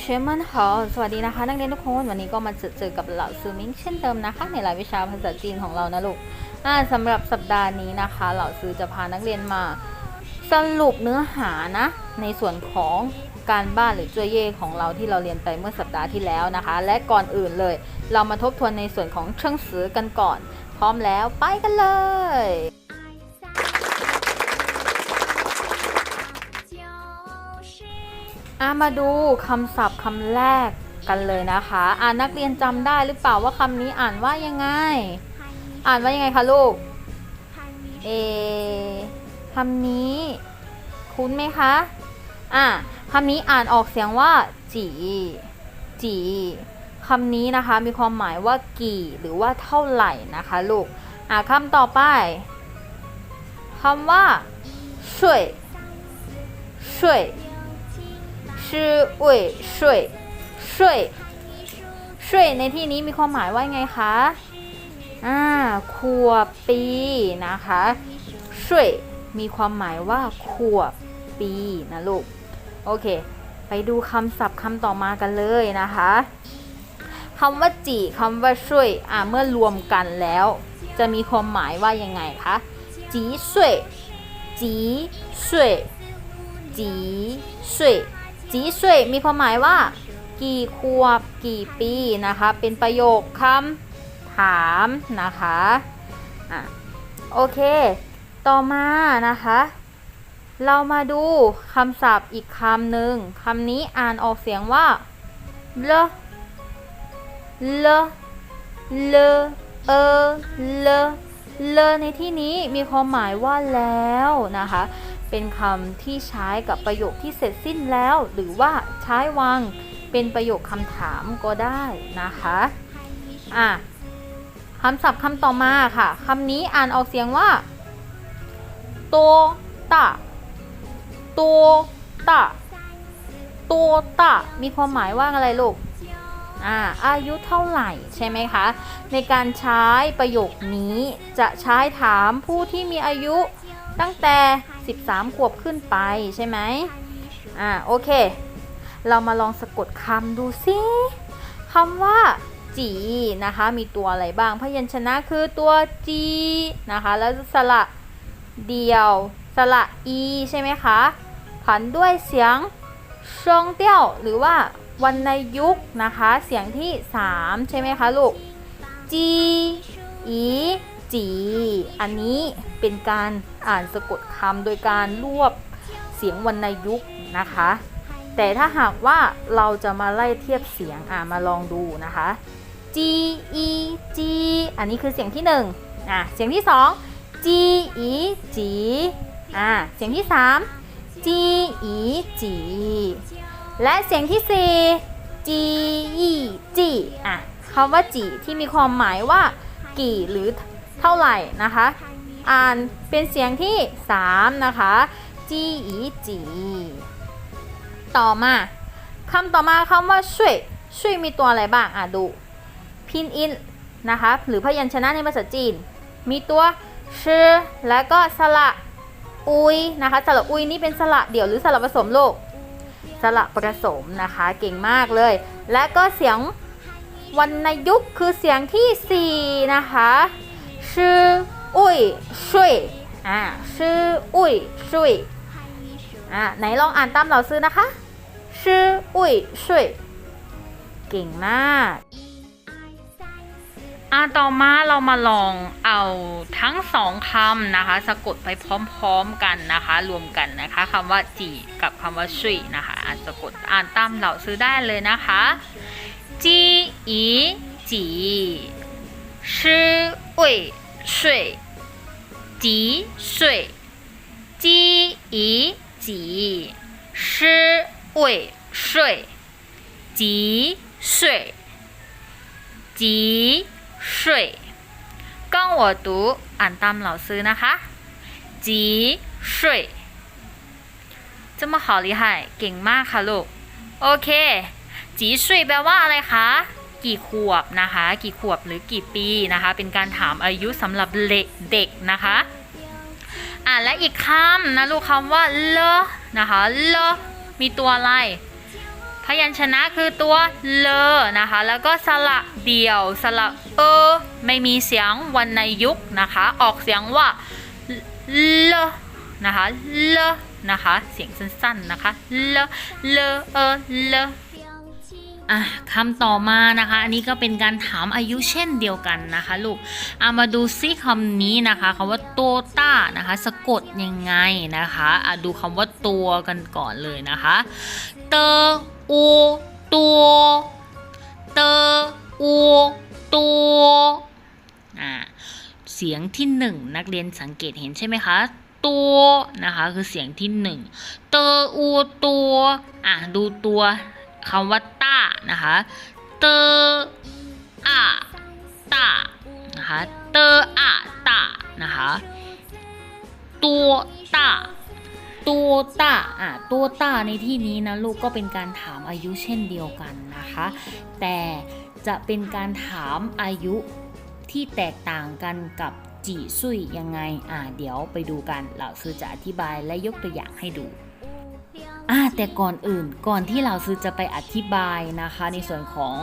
เชมันฮอสวัสดีนะคะ นักเรียนทุกคน วันนี้ก็มาเจอกับเหล่าซูมิงเช่นเดิมนะคะ ในรายวิชาภาษาจีนของเรานะลูกสำหรับสัปดาห์นี้นะคะ เหล่าซูจะพานักเรียนมาสรุปเนื้อหานะ ในส่วนของการบ้านหรือจัวเย่ของเราที่เราเรียนไปเมื่อสัปดาห์ที่แล้วนะคะ และก่อนอื่นเลย เรามาทบทวนในส่วนของเชิงสือกันก่อน พร้อมแล้วไปกันเลย อะมาดูคำศัพท์คำแรกกันเลยนะคะ อ่านักเรียนจำได้หรือเปล่าว่าคำนี้อ่านว่ายังไง อ่านว่ายังไงคะลูกเอคำนี้ คุ้นไหมคะ อะคำนี้อ่านออกเสียงว่า จีจีคำนี้นะคะมีความหมายว่ากี่หรือว่าเท่าไหร่นะคะลูก อะคำต่อไปคำว่าช่วยช่วย ชื่อเว่ยช่วยช่วยช่วยในที่นี้มีความหมายว่าไงคะอ่าขวบปีนะคะช่วยมีความหมายว่าขวบปีนะลูก โอเค ไปดูคำศัพท์คำต่อมากันเลยนะคะคำว่าจีคำว่าช่วยอ่าเมื่อรวมกันแล้ว จะมีความหมายว่ายังไงคะจีช่วยจีช่วยจีช่วย จีช่วยมีความหมายว่า กี่ขวบกี่ปีนะคะ เป็นประโยคคำถามนะคะอะโอเค ต่อมานะคะ เรามาดูคำศัพท์อีกคำหนึ่งคำนี้อ่านออกเสียงว่าเลเลเลเอเลเลในที่นี้มีความหมายว่าแล้วนะคะ เป็นคำที่ใช้กับประโยคที่เสร็จสิ้นแล้ว หรือว่าใช้วางเป็นประโยคคำถามก็ได้นะคะอะคำศัพท์คำต่อมาค่ะคำนี้อ่านออกเสียงว่าโตตะโตตะโตตะมีความหมายว่าอะไรลูกอ่าอายุเท่าไหร่ใช่ไหมคะ ในการใช้ประโยคนี้จะใช้ถามผู้ที่มีอายุ ตั้งแต่ 13 ขวบขึ้นไปใช่ไหมอ่าโอเค เรามาลองสะกดคำดูสิคำว่าจีนะคะ มีตัวอะไรบ้าง พยัญชนะคือตัวจีนะคะ แล้วสระเดียว สระอีใช่ไหมคะผันด้วยเสียงชงเตี้ยว หรือว่าวรรณยุกนะคะ เสียงที่ 3 ใช่ไหมคะลูกจีอีจี อันนี้เป็นการ อ่านสะกดคำโดยการรวบเสียงวรรณยุกต์นะคะ แต่ถ้าหากว่าเราจะมาไล่เทียบเสียงอ่ามาลองดูนะคะ G E G อันนี้คือเสียงที่หนึ่งอะเสียงที่สอง G E G อ่าเสียงที่สาม G E G และเสียงที่สี่ G E G อะคำว่าจีที่มีความหมายว่า กี่หรือเท่าไหร่นะคะ อ่านเป็นเสียงที่ 3 นะคะจีอีจีต่อมาคำต่อมาคำว่าช่วยช่วยมีตัวอะไรบ้างอะดูพินอินนะคะหรือพยัญชนะในภาษาจีน มีตัวชื่อและก็สระอุยนะคะสระอุยนี่เป็นสระเดี่ยวหรือสระผสมโลกสระผสมนะคะเก่งมากเลย และก็เสียงวรรณยุกต์คือเสียงที่ 4 นะคะชื่อ อุยช่วยอ่าชื่ออุยช่วยอ่าไหนลองอ่านตามเราซื้อนะคะชื่ออุยช่วยเก่งมากอ่าต่อมาเรามาลองเอาทั้งสองคำนะคะ สะกดไปพร้อมๆกันนะคะ รวมกันนะคะคำว่าจีกับคำว่าช่วยนะคะอ่านสะกดอ่านตามเราซื้อได้เลยนะคะจีอีจีชื่ออุย ช่วยจีช่วยจีอีจีชื่ออุยช่วยจีช่วยจีช่วย跟我读อ่านตาม老师นะคะจีช่วย这么好厉害เก่งมากค่ะลูก โอเค จีช่วยแปลว่าอะไรคะ กี่ขวบนะคะ กี่ขวบหรือกี่ปีนะคะ เป็นการถามอายุสำหรับเด็กเด็กนะคะอะและอีกคำนะลูกคำว่าเลอะนะคะเลอะมีตัวอะไร พยัญชนะคือตัวเลนะคะ แล้วก็สระเดี่ยวสระเออไม่มีเสียงวรรณยุกนะคะ ออกเสียงว่าเลนะคะเลนะคะ เสียงสั้นๆนะคะเลเลเออเล อะคำต่อมานะคะ อันนี้ก็เป็นการถามอายุเช่นเดียวกันนะคะลูกเอามาดูซิคำนี้นะคะคำว่าโตต้านะคะ สะกดยังไงนะคะอะดูคำว่าตัวกันก่อนเลยนะคะเตอูตัวเตอูตัวอ่าเสียงที่หนึ่งนักเรียนสังเกตเห็นใช่ไหมคะตัวนะคะคือเสียงที่หนึ่งเตออูตัวอะดูตัว คำว่าต้านะคะเตออะตานะคะเตออะตานะคะตัวต้าตัวต้าอะตัวต้าในที่นี้นะลูกก็เป็นการถามอายุเช่นเดียวกันนะคะ แต่จะเป็นการถามอายุที่แตกต่างกันกับจีซุยยังไง อะเดี๋ยวไปดูกันเหล่าซื้อจะอธิบายและยกตัวอย่างให้ดู อะแต่ก่อนอื่นก่อนที่เหล่าซื้อจะไปอธิบายนะคะในส่วนของ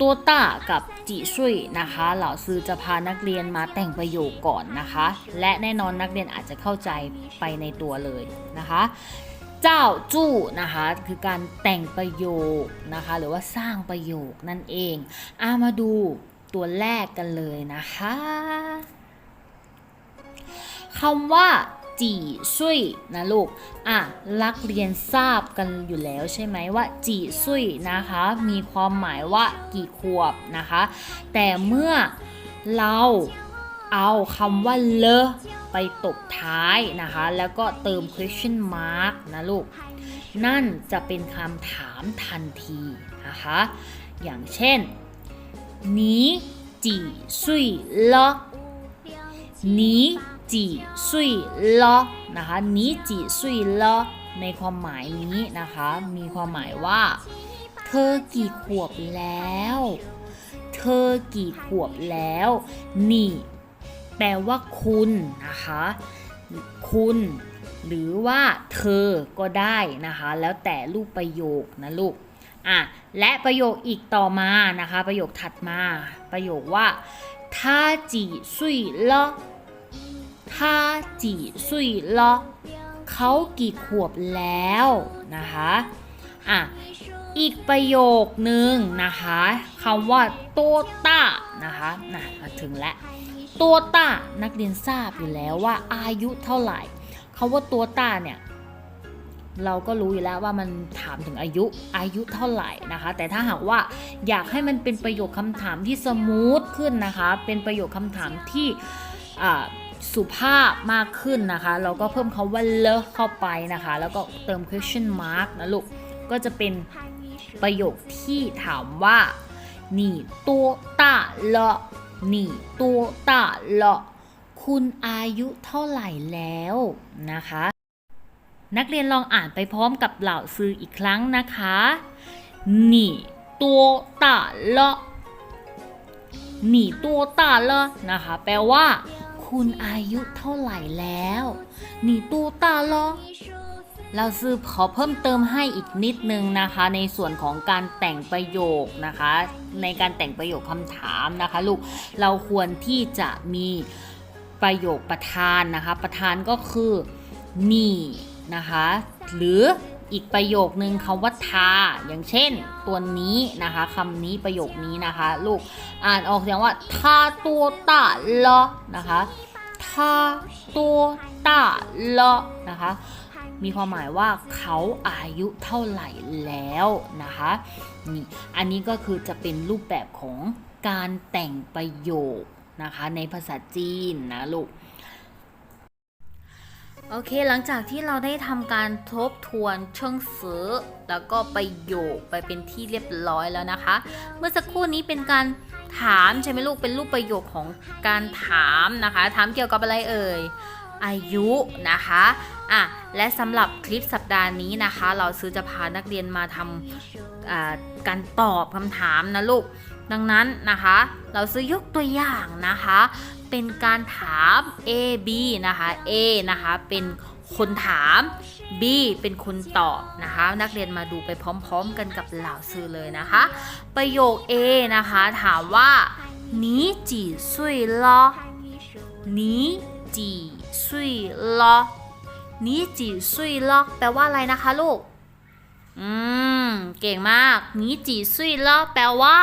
ตัวต้ากับจีซุยนะคะเหล่าซื้อจะพานักเรียนมาแต่งประโยคก่อนนะคะ และแน่นอนนักเรียนอาจจะเข้าใจไปในตัวเลยนะคะ เจ้าจู้นะคะคือการแต่งประโยคนะคะ หรือว่าสร้างประโยคนั่นเองอามาดูตัวแรกกันเลยนะคะคำว่า จีซุยนะลูก อ่ะลักเรียนทราบกันอยู่แล้วใช่ไหมว่าจีซุยนะคะ มีความหมายว่ากี่ขวบนะคะ แต่เมื่อเราเอาคำว่าเลอไปตบท้ายนะคะ แล้วก็เติม question mark นะลูก นั่นจะเป็นคำถามทันทีนะคะ อย่างเช่น你几岁了你 几岁了นะคะ你几岁了ในความหมายนี้นะคะ มีความหมายว่า เธอกี่ขวบแล้ว เธอกี่ขวบแล้วนี่ แปลว่าคุณนะคะ คุณ หรือว่าเธอก็ได้นะคะ แล้วแต่รูปประโยคนะลูก อ่ะ และประโยคอีกต่อมานะคะ ประโยคถัดมา ประโยคว่า他几岁了 าจีซุยลอเขากี่ขวบแล้วนะคะอะอีกประโยคหนึ่งนะคะคำว่าโตต้านะคะน่ะถึงแล้วตัวต้านักเรียนทราบอยู่แล้วว่าอายุเท่าไหร่คาว่าตัวต้าเนี่ยเราก็รู้อยู่แล้วว่ามันถามถึงอายุอายุเท่าไหร่นะคะ แต่ถ้าหากว่าอยากให้มันเป็นประโยคคำถามที่สมูทขึ้นนะคะ เป็นประโยคคำถามที่อะ สุภาพมากขึ้นนะคะเราก็เพิ่มคาว่าเลอะเข้าไปนะคะ แล้วก็เติม question mark นะลูก ก็จะเป็นประโยคที่ถามว่าหนีตัวตาเลาะหนีตัวตาเลาะคุณอายุเท่าไหร่แล้วนะคะ นักเรียนลองอ่านไปพร้อมกับเหล่าซืออีกครั้งนะคะหนีตัวตาเลาะหนีตัวตาเลาะนะคะ แปลว่า คุณอายุเท่าไหร่แล้ว你多大了เราซื้อขอเพิ่มเติมให้อีกนิดนึงนะคะ ในส่วนของการแต่งประโยคนะคะ ในการแต่งประโยคคำถามนะคะลูกเราควรที่จะมีประโยคประธานนะคะ ประธานก็คือนี่นะคะ หรือ อีกประโยคนึงคำว่าทา อย่างเช่น ตัวนี้นะคะคำนี้ประโยคนี้นะคะ ลูกอ่านออกเสียงว่าทาตัวตาลอนะคะทาตัวตาลอนะคะมีความหมายว่าเขาอายุเท่าไหร่แล้วนะคะนี่อันนี้ก็คือจะเป็นรูปแบบของการแต่งประโยคนะคะในภาษาจีนนะลูก โอเคหลังจากที่เราได้ทำการทบทวนเชิงซื้อ แล้วก็ประโยคไปเป็นที่เรียบร้อยแล้วนะคะ เมื่อสักครู่นี้เป็นการถามใช่ไหมลูกเป็นรูปประโยคของการถามนะคะ ถามเกี่ยวกับอะไรเอ่ยอายุนะคะอะและสำหรับคลิปสัปดาห์นี้นะคะ เราซื้อจะพานักเรียนมาทำการตอบคำถามนะลูกดังนั้นนะคะ เราซื้อยกตัวอย่างนะคะ เป็นการถาม A B นะคะ A นะคะ เป็นคนถาม B B เป็นคนตอบนะคะ นักเรียนมาดูไปพร้อม ๆ กันกับเหล่าซื้อเลยนะคะ ประโยค A นะคะ ถามว่า你几岁了你几岁了你几岁了แปลว่าอะไรนะคะลูก อืม เก่งมาก你几岁了แปลว่า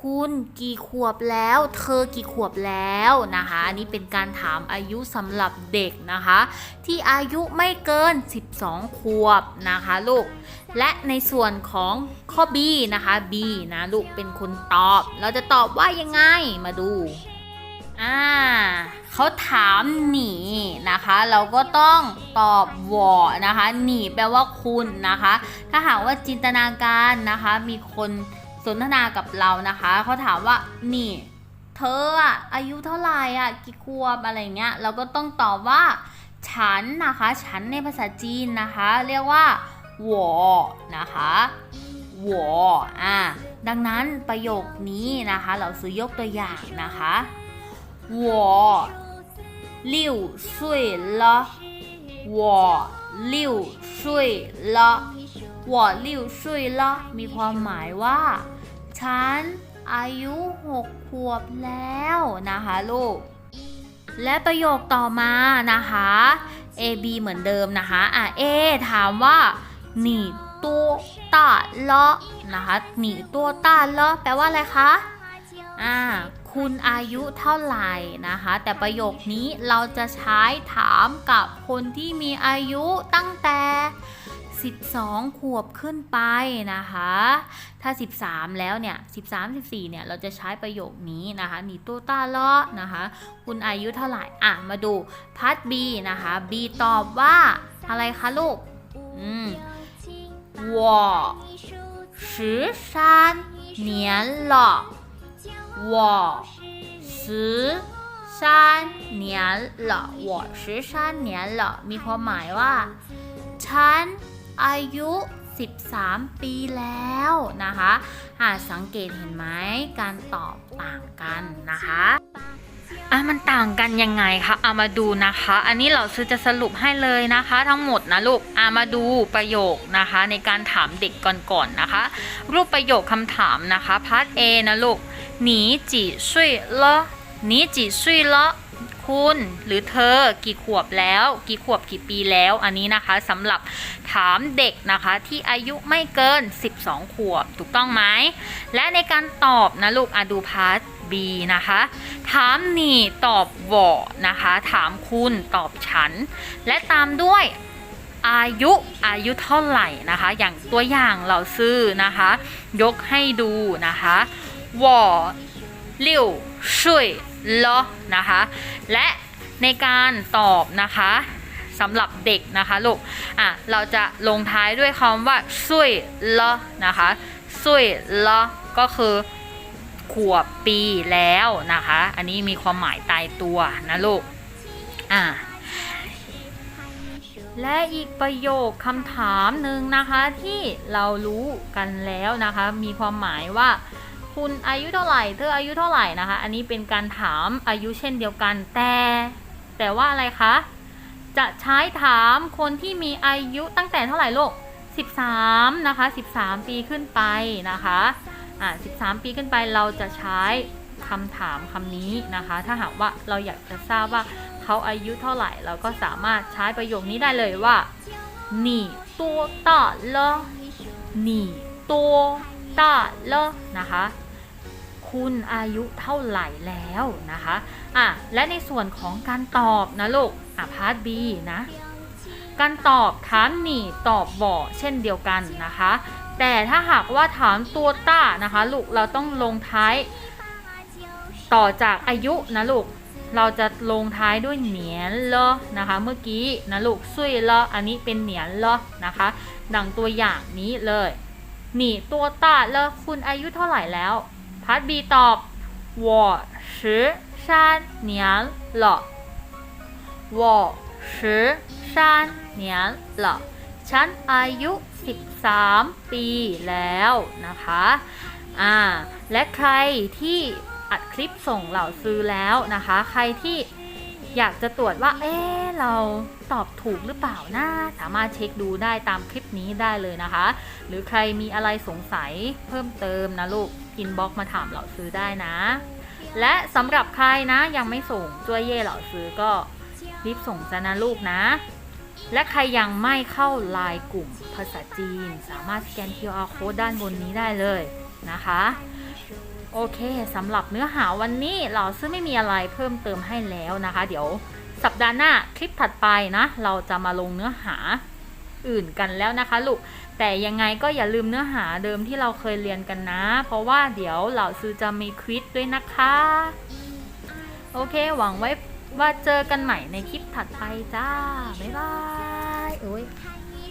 คุณกี่ขวบแล้ว เธอกี่ขวบแล้วนะคะอันนี้เป็นการถามอายุสำหรับเด็กนะคะ ที่อายุไม่เกิน 12 ขวบนะคะลูก และในส่วนของข้อ B นะคะ B นะลูกเป็นคนตอบ เราจะตอบว่ายังไงมาดูอ่าเขาถามหนีนะคะ เราก็ต้องตอบวอนะคะ หนีแปลว่าคุณนะคะ ถ้าหากว่าจินตนาการนะคะ มีคน สนทนากับเรานะคะ เขาถามว่านี่เธออายุเท่าไหร่อะกี่ขวบอะไรเงี้ยเราก็ต้องตอบว่า ฉันนะคะ ฉันในภาษาจีนนะคะ เรียกว่าหวอนะคะหวออะดังนั้นประโยคนี้นะคะ เราซื้อยกตัวอย่างนะคะหวอลิ้วสุยละหวอลิ้วสุยละ วอลิวซุยละมีความหมายว่า ฉันอายุหกขวบแล้วนะคะลูก และประโยคต่อมานะคะ A B เหมือนเดิมนะคะอะ A ถามว่าหนีตัวตาเลาะนะคะหนีตัวตาเลาะแปลว่าอะไรคะ อ่า คุณอายุเท่าไหร่นะคะ แต่ประโยคนี้เราจะใช้ถามกับคนที่มีอายุตั้งแต่ 12 ขวบขึ้นไปนะคะ ถ้า 13 แล้วเนี่ย 13 14 เนี่ย เราจะใช้ประโยคนี้นะคะหนีตัวต้าเลาะนะคะ คุณอายุเท่าไหร่ อ่ะ มาดูพาร์ท B นะคะ B ตอบว่า อะไรคะลูก อืม我十三年了 我十三年了我十三年了มีความหมายว่า ฉันอายุ 13 ปีแล้วนะคะหาสังเกตเห็นไหม การตอบต่างกันนะคะอ่ะมันต่างกันยังไงคะเอามาดูนะคะ อันนี้เราซื้อจะสรุปให้เลยนะคะ ทั้งหมดนะลูกเอามาดูประโยคนะคะ ในการถามเด็กก่อนๆนะคะ รูปประโยคคำถามนะคะพาร์ท A นะลูก หนีจีซุยล้อหนีจีซุยล้อคุณหรือเธอกี่ขวบแล้ว กี่ขวบกี่ปีแล้ว อันนี้นะคะสำหรับถามเด็กนะคะที่อายุไม่เกิน 12 ขวบถูกต้องไหม และในการตอบนะลูกอะดูพาร์ท B นะคะ ถามหนี่ตอบวอนะคะ ถามคุณตอบฉัน และตามด้วยอายุอายุเท่าไหร่นะคะ อย่างตัวอย่างเราซื้อนะคะ ยกให้ดูนะคะ วอลิวช่วยลนะคะ และในการตอบนะคะสำหรับเด็กนะคะลูกอะเราจะลงท้ายด้วยคำว่าช่วยละนะคะช่วยละก็คือขวบปีแล้วนะคะ อันนี้มีความหมายตายตัวนะลูกอะและอีกประโยคคำถามหนึ่งนะคะที่เรารู้กันแล้วนะคะ มีความหมายว่า คุณอายุเท่าไหร่ เธออายุเท่าไหร่นะคะ อันนี้เป็นการถามอายุเช่นเดียวกัน แต่ แต่ว่าอะไรคะ จะใช้ถามคนที่มีอายุตั้งแต่เท่าไหร่ลูก 13 นะคะ 13 ปีขึ้นไปนะคะ อ่า 13 ปีขึ้นไปเราจะใช้คำถามคำนี้นะคะ ถ้าหากว่าเราอยากจะทราบว่าเขาอายุเท่าไหร่ เราก็สามารถใช้ประโยคนี้ได้เลยว่า你多大了你多大了นะคะ คุณอายุเท่าไหร่แล้วนะคะอะและในส่วนของการตอบนะลูกอะพาร์ท B นะการตอบถามหนีตอบบ่อเช่นเดียวกันนะคะ แต่ถ้าหากว่าถามตัวต้านะคะลูกเราต้องลงท้าย ต่อจากอายุนะลูกเราจะลงท้ายด้วยเหนียนเลอนะคะ เมื่อกี้นะลูกซุยเลออันนี้เป็นเหนียนเลอนะคะ ดังตัวอย่างนี้เลยหนีตัวต้าเลอคุณอายุเท่าไหร่แล้ว พาร์ทบีตอบ我十三年了我十三年了ฉันอายุ 13 ปีแล้วนะคะ อ่า และใครที่อัดคลิปส่งเหล่าซื้อแล้วนะคะ ใครที่ อยากจะตรวจว่า เอ๊ะ เราตอบถูกหรือเปล่านะ สามารถเช็คดูได้ตามคลิปนี้ได้เลยนะคะ หรือใครมีอะไรสงสัยเพิ่มเติมนะลูก อินบ็อกมาถามเหล่าซื้อได้นะ และสำหรับใครนะยังไม่ส่งจ้วยเย่เหล่าซื้อก็รีบส่งซะนะลูกนะ และใครยังไม่เข้าไลน์กลุ่มภาษาจีน สามารถสแกน QR code ด้านบนนี้ได้เลยนะคะ โอเคสำหรับเนื้อหาวันนี้เราซึ่งไม่มีอะไรเพิ่มเติมให้แล้วนะคะ เดี๋ยวสัปดาห์หน้าคลิปถัดไปนะ เราจะมาลงเนื้อหาอื่นกันแล้วนะคะลูก แต่ยังไงก็อย่าลืมเนื้อหาเดิมที่เราเคยเรียนกันนะ เพราะว่าเดี๋ยวเหล่าซื้อจะมีควิสด้วยนะคะ โอเค หวังไว้ว่าเจอกันใหม่ในคลิปถัดไปจ้า บ๊ายบายโอ้ยไทย